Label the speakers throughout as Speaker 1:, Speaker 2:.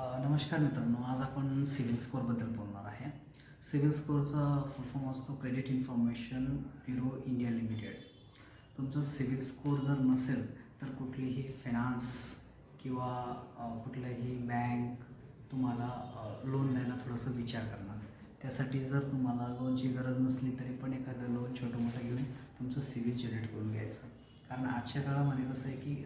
Speaker 1: नमस्कार मित्रांनो आज आपण सिव्हिल स्कोअरबद्दल बोलणार आहे. सिव्हिल स्कोअरचा फुल फॉर्म असतो credit information bureau India limited. तुमचं सिव्हिल स्कोअर जर नसेल तर कुठलीही फायनान्स किंवा कुठलंही कुठल्याही बँक तुम्हाला लोन द्यायला थोडंसं विचार करणार. त्यासाठी जर तुम्हाला लोनची गरज नसली तरी पण एखादं लोन छोटं मोठं घेऊन तुमचं सिव्हिल जनरेट करून घ्यायचं. कारण आजच्या काळामध्ये कसं आहे की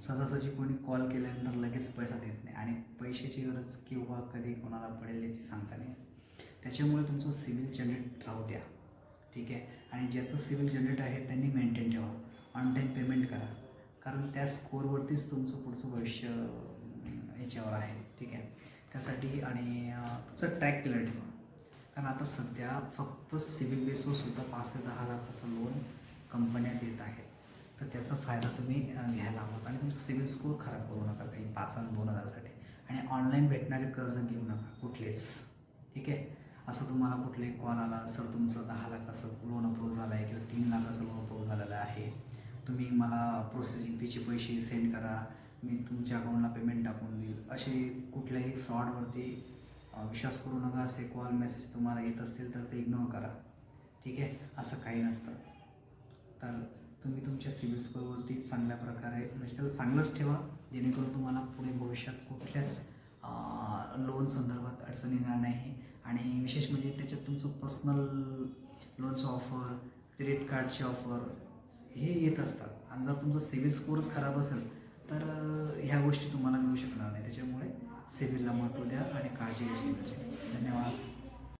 Speaker 1: सहजासहजी कोणी कॉल केल्यानंतर लगेच पैसा देत नाही आणि पैशाची गरज किंवा कधी कोणाला पडेल याची सांगता नाही त्याच्यामुळे तुमचं सिव्हिल जनरेट राहू द्या. ठीक आहे? आणि ज्याचं सिव्हिल जनरेट आहे त्यांनी मेंटेन ठेवा. ऑनलाईन पेमेंट करा. कारण त्या स्कोरवरतीच तुमचं पुढचं भविष्य याच्यावर आहे. ठीक आहे? त्यासाठी आणि तुमचं ट्रॅक केलं ठेवा. कारण आता सध्या फक्त सिव्हिल बेसवर सुद्धा पाच ते दहा लाखाचं लोन कंपन्या देत आहेत. तर त्याचा फायदा तुम्ही घ्यायला हवा. आणि तुमचा सिबिल स्कोअर खराब करू नका काही पाच आणि दोन हजारसाठी. आणि ऑनलाईन भेटणारे कर्ज घेऊ नका कुठलेच. ठीक आहे? असं तुम्हाला कुठले कॉल आला सर तुमचं दहा लाखाचं लोन अप्रूव्ह झालं आहे किंवा तीन लाखाचं लोन अप्रूव्ह झालेलं आहे तुम्ही मला प्रोसेसिंग फीचे पैसे सेंड करा. मी तुमच्या अकाउंटला पेमेंट टाकून देईल. असे कुठल्याही फ्रॉडवरती विश्वास करू नका. असे कॉल मेसेज तुम्हाला येत असतील तर ते इग्नोर करा. ठीक आहे? असं काही नसतं. तर तुम्ही तुमच्या सिबिल स्कोअरवरती चांगल्या प्रकारे म्हणजे त्याला चांगलंच ठेवा जेणेकरून तुम्हाला पुढे भविष्यात कुठल्याच लोन संदर्भात अडचण येणार नाही. आणि विशेष म्हणजे त्याच्यात तुमचं पर्सनल लोनचं ऑफर क्रेडिट कार्डची ऑफर हे येत असतात. आणि जर तुमचं सिबिल स्कोअरच खराब असेल तर ह्या गोष्टी तुम्हाला मिळू शकणार नाही. त्याच्यामुळे सिबिलला महत्त्व द्या आणि काळजी घ्यायची धन्यवाद.